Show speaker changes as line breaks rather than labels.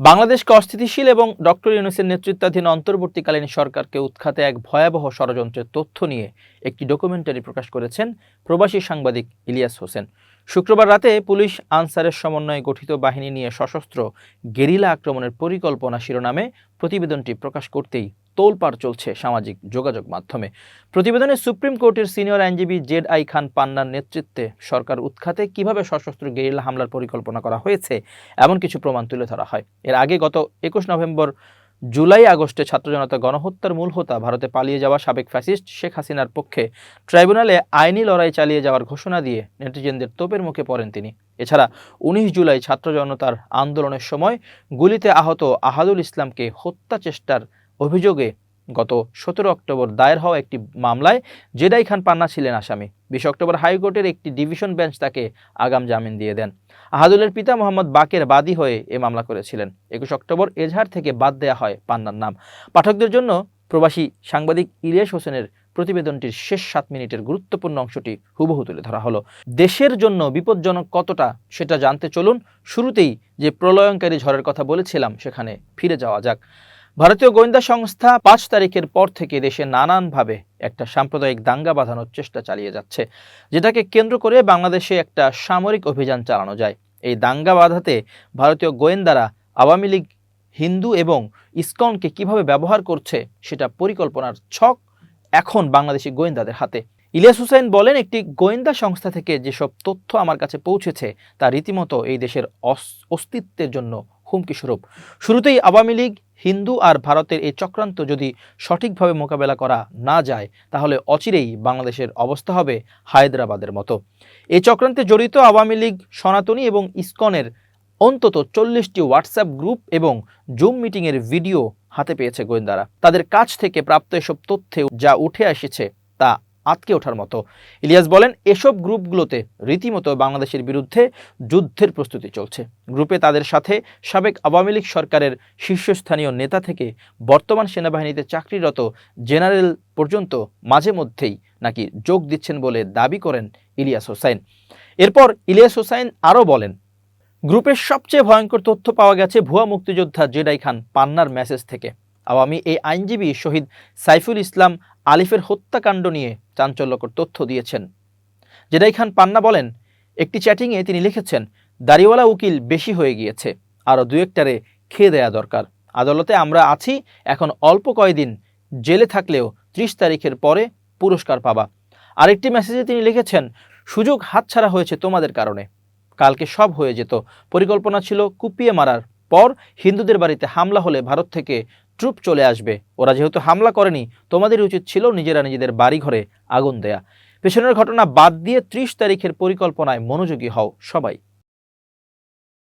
বাংলাদেশকে অস্থিতিশীল এবং ডক্টর ইউনুসের নেতৃত্বাধীন অন্তর্বর্তীকালীন সরকারকে উৎখাতে এক ভয়াবহ ষড়যন্ত্রের তথ্য নিয়ে একটি ডকুমেন্টারি প্রকাশ করেছেন প্রবাসী সাংবাদিক ইলিয়াস হোসেন। শুক্রবার রাতে পুলিশ আনসারের সমন্বয়ে গঠিত বাহিনী নিয়ে সশস্ত্র গেরিলা আক্রমণের পরিকল্পনা শিরোনামে প্রতিবেদনটি প্রকাশ করতেই তোলপাড় চলছে সামাজিক যোগাযোগ মাধ্যমে। প্রতিবেদনে সুপ্রিম কোর্টের সিনিয়র আইনজীবী জেড আই খান পান্নার নেতৃত্বে সরকার উৎখাতে কীভাবে সশস্ত্র গেরিলা হামলার পরিকল্পনা করা হয়েছে, এমন কিছু প্রমাণ তুলে ধরা হয়। এর আগে গত একুশ নভেম্বর জুলাই আগস্টে ছাত্র জনতা গণহত্যার মূল হোতা ভারতে পালিয়ে যাওয়া সাবেক ফ্যাসিস্ট শেখ হাসিনার পক্ষে ট্রাইব্যুনালে আইনি লড়াই চালিয়ে যাওয়ার ঘোষণা দিয়ে নেটিজেনদের তোপের মুখে পড়েন তিনি। এছাড়া উনিশ জুলাই ছাত্র জনতার আন্দোলনের সময় গুলিতে আহত আহাদুল ইসলামকে হত্যা চেষ্টার অভিযোগে গত সতেরো অক্টোবর দায়ের হওয়া একটি মামলায় জেডাই খান পান্না ছিলেন আসামি। বিশ অক্টোবর হাইকোর্টের একটি ডিভিশন বেঞ্চ তাকে আগাম জামিন দিয়ে দেন। আহাদুলের পিতা মোহাম্মদ বাকের বাদী হয়ে এ মামলা করেছিলেন। একুশ অক্টোবর এজাহার থেকে বাদ দেয়া হয় পান্নার নাম। পাঠকদের জন্য প্রবাসী সাংবাদিক ইলিয়াস হোসেনের প্রতিবেদনটির শেষ সাত মিনিটের গুরুত্বপূর্ণ অংশটি হুবহু তুলে ধরা হলো। দেশের জন্য বিপজ্জনক কতটা সেটা জানতে চলুন। শুরুতেই যে প্রলয়ঙ্কারী ঝড়ের কথা বলেছিলাম সেখানে ফিরে যাওয়া যাক। ভারতীয় গোয়েন্দা সংস্থা পাঁচ তারিখের পর থেকে দেশে নানানভাবে একটা সাম্প্রদায়িক দাঙ্গা বাঁধানোর চেষ্টা চালিয়ে যাচ্ছে, যেটাকে কেন্দ্র করে বাংলাদেশে একটা সামরিক অভিযান চালানো যায়। এই দাঙ্গা বাঁধাতে ভারতীয় গোয়েন্দারা আওয়ামী লীগ, হিন্দু এবং ইসকনকে কীভাবে ব্যবহার করছে সেটা পরিকল্পনার ছক এখন বাংলাদেশি গোয়েন্দাদের হাতে। ইলিয়াস হুসাইন বলেন, একটি গোয়েন্দা সংস্থা থেকে যেসব তথ্য আমার কাছে পৌঁছেছে, তা রীতিমতো এই দেশের অস- অস্তিত্বের জন্য হুমকি স্বরূপ শুরুতেই আওয়ামী লীগ হিন্দু আর ভারতের এই চক্রান্ত যদি সঠিকভাবে মোকাবেলা করা না যায়, তাহলে অচিরেই বাংলাদেশের অবস্থা হবে হায়দ্রাবাদের মতো। এই চক্রান্তে জড়িত আওয়ামী লীগ, সনাতনী এবং ইসকনের অন্তত চল্লিশটি হোয়াটসঅ্যাপ গ্রুপ এবং জুম মিটিংয়ের ভিডিও হাতে পেয়েছে গোয়েন্দারা। তাদের কাছ থেকে প্রাপ্ত এসব তথ্যে যা উঠে এসেছে তা আটকে ওঠার মতো। ইলিয়াস বলেন, এসব গ্রুপগুলোতে রীতিমতো বাংলাদেশের বিরুদ্ধে যুদ্ধের প্রস্তুতি চলছে। গ্রুপে তাদের সাথে সাবেক আওয়ামী লীগ সরকারের শীর্ষস্থানীয় নেতা থেকে বর্তমান সেনাবাহিনীতে চাকরিরত জেনারেল পর্যন্ত মাঝে মধ্যেই নাকি যোগ দিচ্ছেন বলে দাবি করেন ইলিয়াস হোসাইন। এরপর ইলিয়াস হোসাইন আরও বলেন, গ্রুপের সবচেয়ে ভয়ঙ্কর তথ্য পাওয়া গেছে ভুয়া মুক্তিযোদ্ধা জেডাই খান পান্নার মেসেজ থেকে। আওয়ামী এই আইনজীবী শহীদ সাইফুল ইসলাম আলিফের হত্যাকাণ্ড নিয়ে চাঞ্চল্যকর তথ্য দিয়েছেন। জেডাই খান পান্না বলেন, একটি চ্যাটিংয়ে তিনি লিখেছেন, দাড়িওয়ালা উকিল বেশি হয়ে গিয়েছে, আরও দু একটারে খেয়ে দেয়া দরকার। আদালতে আমরা আছি, এখন অল্প কয়দিন জেলে থাকলেও ত্রিশ তারিখের পরে পুরস্কার পাবা। আরেকটি মেসেজে তিনি লিখেছেন, সুযোগ হাতছাড়া হয়েছে তোমাদের কারণে। কালকে সব হয়ে যেত। পরিকল্পনা ছিল কুপিয়ে মারার। পর হিন্দুদের বাড়িতে হামলা হলে ভারত থেকে ট্রুপ চলে আসবে। ওরা যেহেতু হামলা করেনি, তোমাদের উচিত ছিল নিজেরা নিজেদের বাড়িঘরে আগুন দেয়া। পেছনের ঘটনা বাদ দিয়ে ত্রিশ তারিখের পরিকল্পনায় মনোযোগী হও সবাই।